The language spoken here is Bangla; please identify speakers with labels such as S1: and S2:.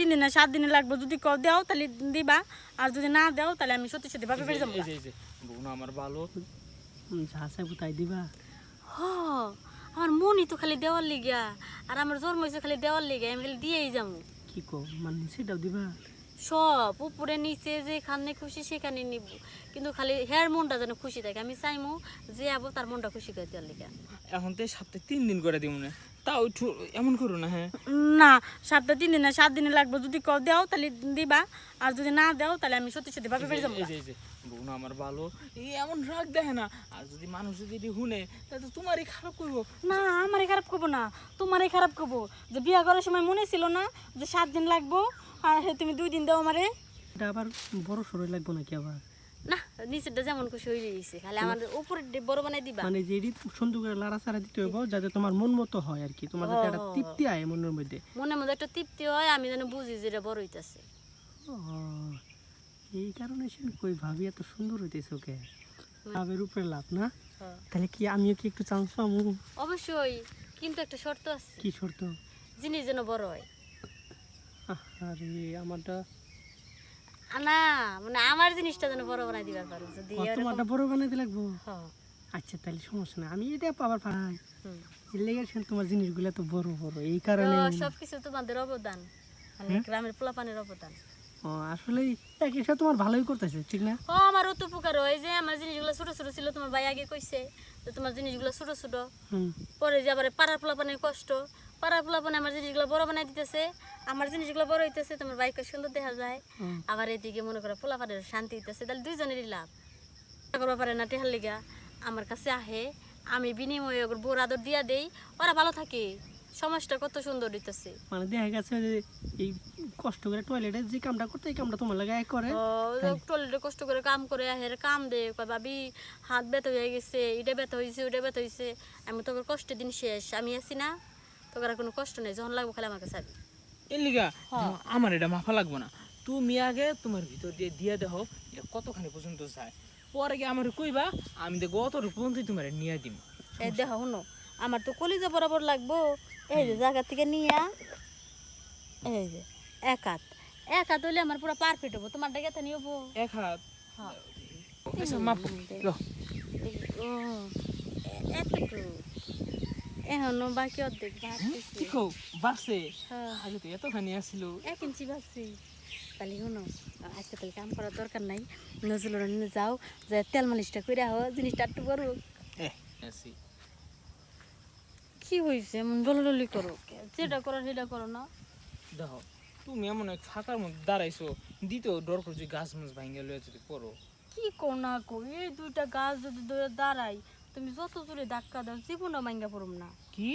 S1: তিন দিনে না সাত দিনে লাগবে। যদি কও দেও তাহলে দিবা আর যদি না দেও তাহলে আমি সত্যি সত্যি ভাবে বেড়ে যাব।
S2: বোন আমার ভালো।
S3: দিবা।
S1: হ আমার মনই তো খালি দেওয়ার লিগা আর আমার জন্ম হয়েছে খালি দেওয়ার লিগা আমি খালি দিয়েই যাব।
S3: কি কো মানে সেটাও দিবা।
S1: সব উপরে নিচে যেখানে খুশি সেখানে নিব। কিন্তু খালি হেয়ার মনটা যেন খুশি থাকে। আমি চাইমু যে আবো তার মনটা খুশি করে দেওয়ার লিগা।
S2: এখন তো সপ্তাহে তিন দিন করে দিব না। তাও এমন করো না হ্যাঁ?
S1: না সপ্তাহে তিন দিন না সাত দিনে লাগবে। যদি কও দেও তাহলে দিবা। আর যদি না দেও তাহলে আমি সত্যি সত্যি ভাবে বেড়ে যাব
S2: বোন আমার ভালো। এই এমন রাগ দেখে না। আর যদি মানুষ যদি শুনে তাহলে তো তোমারই খারাপ করব।
S1: না আমারে খারাপ করব না। তোমারই খারাপ করব। যে বিয়া করার সময় মনে ছিল না যে সাত দিন লাগবো। আর তুমি দুই দিন দাও আমারে।
S3: এটা আবার বড় সরই লাগবো নাকি আবার?
S1: না নিচেরটা যেমন খুশি হয়ে গেছে খালি আমার উপরে বড় বানাই দিবা।
S3: মানে সুন্দর করে লাড়া দিতে হইব যাতে তোমার মন মতো হয় আর কি। তোমার যাতে একটা তৃপ্তি মনের মধ্যে।
S1: মনের মধ্যে একটা তৃপ্তি হয় আমি যেন বুঝি যে এটা বড় হইতাছে।
S3: এই কারণে সে কই ভাবি এত সুন্দর হইতেছে ওকে। লাভের উপরে লাভ না? তাহলে কি আমিও কি একটু চান্স পাবো
S1: অবশ্যই কিন্তু একটা শর্ত আছে।
S3: কি শর্ত?
S1: জিনিস যেন বড় হয়।
S3: আরে আমারটা
S1: আ, না মানে আমার জিনিসটা যেন বড় বানাই দিবার পারো যদি
S3: তোমারটা বড় বানাইতে লাগবো
S1: হ্যাঁ,
S3: আচ্ছা তাহলে সমস্যা না আমি এটা পাবার পাই লেগে তোমার জিনিসগুলো তো বড় বড় এই কারণে
S1: সবকিছু তোমাদের অবদান। মানে গ্রামের পোলাপানের অবদান।
S3: ও আসলে এক একটা তোমার ভালোই করতেছে ঠিক না?
S1: ও আমার অত উপকার হয় যে আমার জিনিসগুলো ছোট ছোট ছিল তোমার ভাই আগে কইছে তোমার জিনিসগুলো ছোট ছোট।
S3: হুম।
S1: পরে যে আবার পাড়ার পোলাপানের কষ্ট পোলাপানে আমার জিনিসগুলো বড় বানাই দিতেছে আমার জিনিসগুলো বড় হইতেছে তোমার বাইককে সুন্দর দেখা যায়। আবার এদিকে মনে করো পোলাপানের শান্তি হইতেছে তাহলে দুইজনেরই লাভ। করবা পারে না টেহার লিগা আমার কাছে আহে আমি বিনিময়ে ওর বোর আদর দিয়া দেই ওরা ভালো থাকে। সমাজটা কত সুন্দর হইতেছে।
S3: মানে দেখা গেছে যে এই কষ্ট করে টয়লেটে যে কামটা করতে এই কামটা তোমার লাগে করে।
S1: টয়লেটে কষ্ট করে কাম করে আহের কাম দে কয় ভাবি হাত ব্যথা হয়ে গেছে এটা ব্যথা হয়েছে ওটা ব্যথা হয়েছে আমি তোকে কষ্টের দিন শেষ আমি আছি না। তোকে আর কোনো কষ্ট নেই যখন লাগবো খালি আমার কাছে আবি
S2: এর লিগা আমার এটা মাফা লাগবে না। তুমি আগে তোমার ভিতর দিয়ে দিয়ে দেখো এটা কতখানি পর্যন্ত যায়। পরে গিয়ে আমার কইবা আমি দেখব অত পর্যন্ত তোমার নিয়ে দিম।
S1: এই দেখো শুনো আমার তো কলিজা বরাবর লাগবো। এই যে জায়গা থেকে নিয়া এই যে এক হাত। এক হাত হইলে আমার পুরো পারফেক্ট হব। তোমার ডেকে তো নিয়ে
S2: এক হাত?
S1: হ্যাঁ।
S2: আচ্ছা।
S1: এতটুকু। এখনও বাকি অর্ধেক ভাবতেছি
S2: কি বাসে আগে তো এতখানি আসছিল
S1: এক ইঞ্চি ভাবছি তাহলে শুনো আজকে তাহলে কাম করার দরকার নাই। নজরুল যাও যে তেল মালিশটা করে আহ জিনিসটা একটু
S2: আসি
S1: কি হয়েছে এমন ডলি করো যেটা করো সেটা করো না।
S2: দেখো তুমি এমন এক ফাঁকার মধ্যে দাঁড়াইছো দ্বিতীয় ডর করছি গাছ মাছ ভাঙ্গে লয়ে যদি পড়ো।
S1: কি কো না কো এই দুইটা গাছ যদি দাঁড়াই তুমি যত জোরে ধাক্কা দাও জীবনও মাইঙ্গা পড়ুম না।
S2: কি?